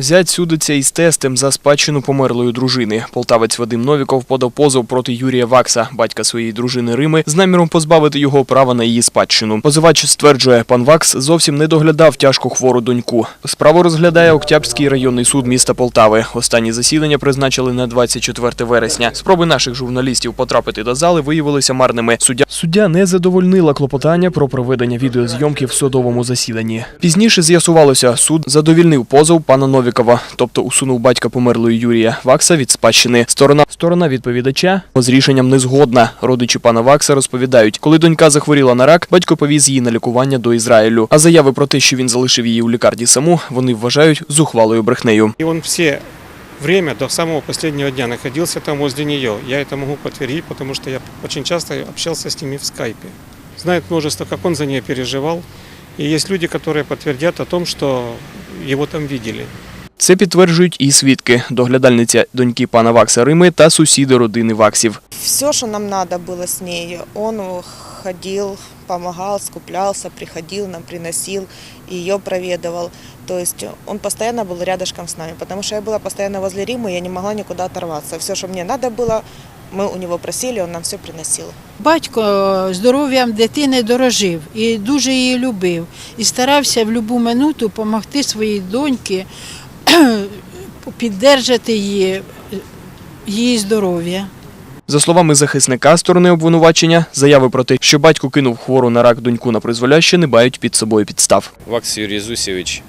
Зять судиться із тестем за спадщину померлої дружини. Полтавець Вадим Новіков подав позов проти Юрія Вакса, батька своєї дружини Рими, з наміром позбавити його права на її спадщину. Позивач стверджує, пан Вакс зовсім не доглядав тяжко хвору доньку. Справу розглядає Октябрський районний суд міста Полтави. Останні засідання призначили на 24 вересня. Спроби наших журналістів потрапити до зали виявилися марними. Суддя суддя не задовольнила клопотання про проведення відеозйомки в судовому засіданні. Пізніше з'ясувалося, суд задовільнив позов пана Новікова, тобто усунув батька померлої Юрія Вакса від спадщини. Сторона сторона відповідача з рішенням не згодна. Родичі пана Вакса розповідають, коли донька захворіла на рак, батько повіз її на лікування до Ізраїлю. А заяви про те, що він залишив її у лікарні саму, вони вважають зухвалою брехнею. И он все время до самого последнего дня находился там возле нее. Я это могу подтвердить, потому что я очень часто общался с ними в скайпе. Знает множество, как он за нее переживал. И есть люди, которые подтвердят о том, что его там видели. Це підтверджують і свідки, доглядальниця доньки пана Вакса Рими та сусіди родини Ваксів. Все, что нам надо было с ней, он ходил, помогал, скуплялся, приходил, нам приносил, ее проведывал. То есть он постоянно был рядышком с нами, потому что я была постоянно возле Рима, я не могла никуда оторваться. Все, что мне надо было, мы у него просили, он нам все приносил. Батько здоров'ям дитини дорожив і дуже її любив. І старався в будь-яку минуту допомогти своїй доньці, піддержати її, її здоров'я. За словами захисника сторони обвинувачення, заяви про те, що батько кинув хвору на рак доньку на призволяще, не мають під собою підстав. Вакс Юрій Зусєвич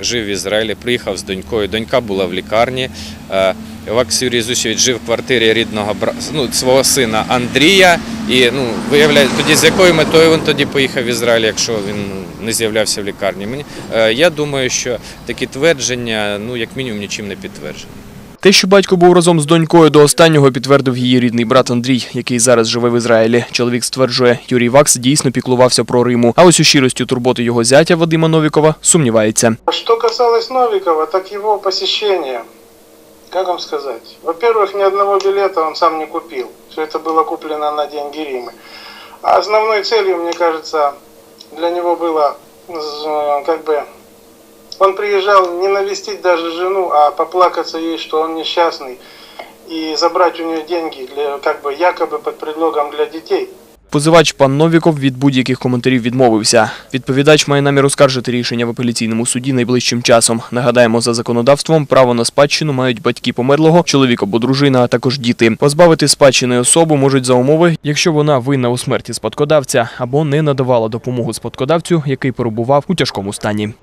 жив в Ізраїлі, приїхав з донькою. Донька була в лікарні. Е, Вакс Юрій Зусєвич жив в квартирі рідного ну, свого сина Андрія. І ну, виявляє, тоді з якою метою він тоді поїхав в Ізраїль, якщо він ну, не з'являвся в лікарні. Мені е, я думаю, що такі твердження, ну як мінімум, нічим не підтверджені. Те, що батько був разом з донькою до останнього, підтвердив її рідний брат Андрій, який зараз живе в Ізраїлі. Чоловік стверджує, Юрій Вакс дійсно піклувався про Риму. А ось у щирості турботи його зятя Вадима Новікова сумнівається. Что касалось Новикова, так его посещение, как вам сказать, во-первых, ни одного билета он сам не купил. Все это было куплено на деньги Римы. А основной целью, мне кажется, для него было з- как бы он приезжал не навестить даже жену, а поплакаться ей, что он несчастный, и забрать у нее деньги, для, как бы якобы под предлогом для детей. Позивач пан Новіков від будь-яких коментарів відмовився. Відповідач має намір оскаржити рішення в апеляційному суді найближчим часом. Нагадаємо, за законодавством право на спадщину мають батьки померлого, чоловік або дружина, а також діти. Позбавити спадщини особу можуть за умови, якщо вона винна у смерті спадкодавця або не надавала допомогу спадкодавцю, який перебував у тяжкому стані.